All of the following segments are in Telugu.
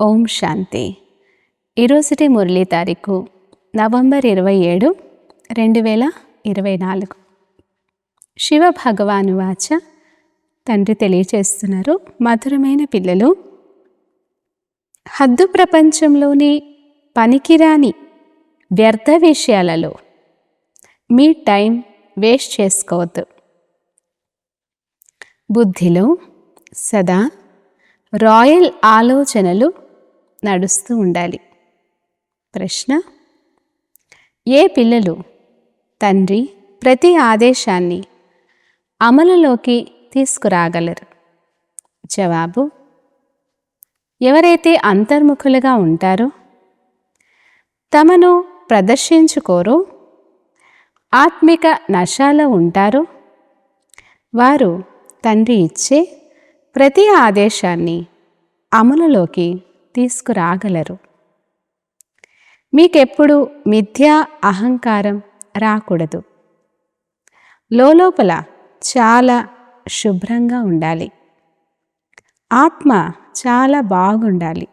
ఓం శాంతి. ఈరోజుటి మురళీ తారీఖు నవంబర్ ఇరవై ఏడు రెండు వేల ఇరవై నాలుగు. శివ భగవాను వాచ తండ్రి తెలియచేస్తున్నారు. మధురమైన పిల్లలు. హద్దు ప్రపంచంలోని పనికిరాని వ్యర్థ విషయాలలో మీ టైం వేస్ట్ చేసుకోవద్దు. బుద్ధిలో సదా రాయల్ ఆలోచనలు నడుస్తూ ఉండాలి. ప్రశ్న ఏ పిల్లలు తండ్రి ప్రతి ఆదేశాన్ని అమలులోకి తీసుకురాగలరు? జవాబు ఎవరైతే అంతర్ముఖులుగా ఉంటారో తమను ప్రదర్శించుకోరో ఆత్మిక నశాలో ఉంటారో వారు తండ్రి ఇచ్చే ప్రతి ఆదేశాన్ని అమలులోకి తీసుకురాగలరు. మీకెప్పుడు మిథ్యా అహంకారం రాకూడదు. లోపల చాలా శుభ్రంగా ఉండాలి. ఆత్మ చాలా బాగుండాలి.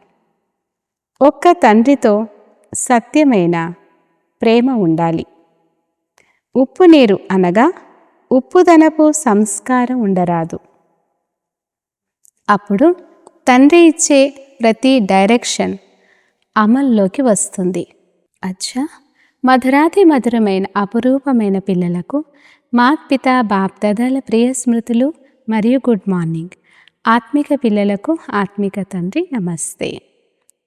ఒక్క తండ్రితో సత్యమైన ప్రేమ ఉండాలి. ఉప్పు నీరు అనగా ఉప్పుదనపు సంస్కారం ఉండరాదు. అప్పుడు తండ్రి ఇచ్చే ప్రతి డైరెక్షన్ అమల్లోకి వస్తుంది. అచ్చా! మధురాతి మధురమైన అపురూపమైన పిల్లలకు మాత్పిత బాప్దాదాల ప్రియ స్మృతులు మరియు గుడ్ మార్నింగ్. ఆత్మిక పిల్లలకు ఆత్మిక తండ్రి నమస్తే.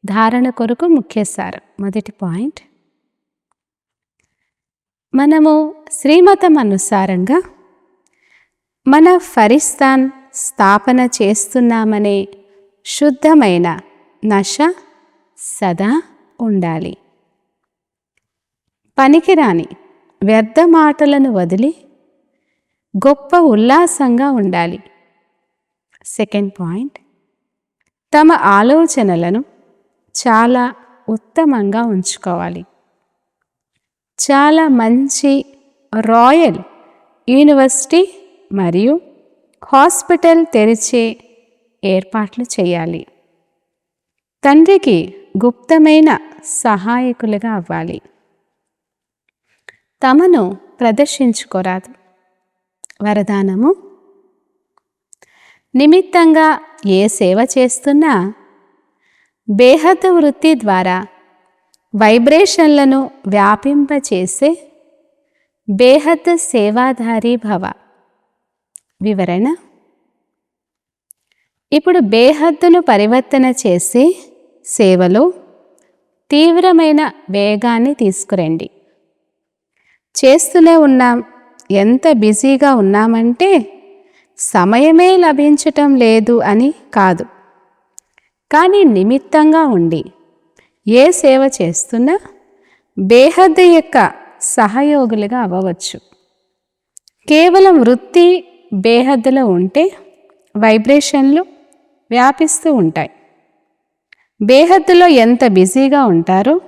ధారణ కొరకు ముఖ్య సారం. మొదటి పాయింట్. మనము శ్రీమతం అనుసారంగా మన ఫరిస్తాన్ స్థాపన చేస్తున్నామనే శుద్ధమైన నశ సదా ఉండాలి. పనికిరాని వ్యర్థ మాటలను వదిలి గొప్ప ఉల్లాసంగా ఉండాలి. సెకండ్ పాయింట్ తమ ఆలోచనలను చాలా ఉత్తమంగా ఉంచుకోవాలి. చాలా మంచి రాయల్ యూనివర్సిటీ మరియు హాస్పిటల్ తెరిచే ఏర్పాట్లు చేయాలి. తండ్రికి గుప్తమైన సహాయకులుగా అవ్వాలి. తమను ప్రదర్శించుకోరాదు. వరదానము? నిమిత్తంగా ఏ సేవ చేస్తున్నా బేహత వృత్తి ద్వారా వైబ్రేషన్లను వ్యాపింపచేసే బేహద్ సేవాధారి భవ. వివరణ? ఇప్పుడు బేహద్దును పరివర్తన చేసి సేవలో తీవ్రమైన వేగాన్ని తీసుకురండి. చేస్తూనే ఉన్నాం. ఎంత బిజీగా ఉన్నామంటే సమయమే లభించటం లేదు అని కాదు. కానీ నిమిత్తంగా ఉండి ఏ సేవ చేస్తున్నా బేహద్దు యొక్క సహయోగులుగా అవ్వవచ్చు. కేవలం వృత్తి బేహద్దులో ఉంటే వైబ్రేషన్లు వ్యాపిస్తూ ఉంటాయి. బేహద్దులో ఎంత బిజీగా ఉంటారో?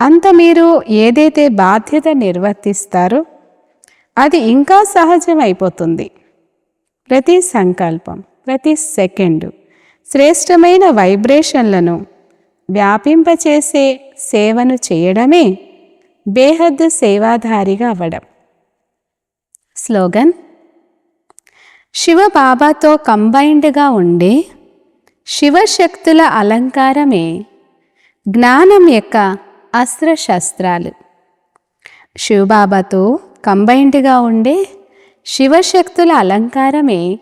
అంత మీరు ఏదైతే బాధ్యత నిర్వర్తిస్తారో అది ఇంకా సహజం అయిపోతుంది ప్రతి సంకల్పం ప్రతి సెకండు శ్రేష్టమైన వైబ్రేషన్లను వ్యాపింపచేసే సేవను చేయడమే బేహద్దు సేవాధారిగా అవ్వడం. స్లోగన్ శివబాబాతో కంబైన్డ్గా ఉండే శివశక్తుల అలంకారమే జ్ఞానం యొక్క అస్త్రశస్త్రాలు. శివబాబాతో కంబైన్డ్గా ఉండే శివశక్తుల అలంకారమే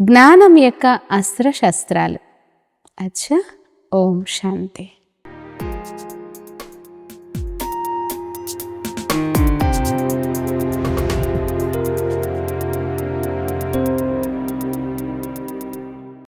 జ్ఞానం యొక్క అస్త్రశస్త్రాలు. అచ్చా ఓం శాంతి.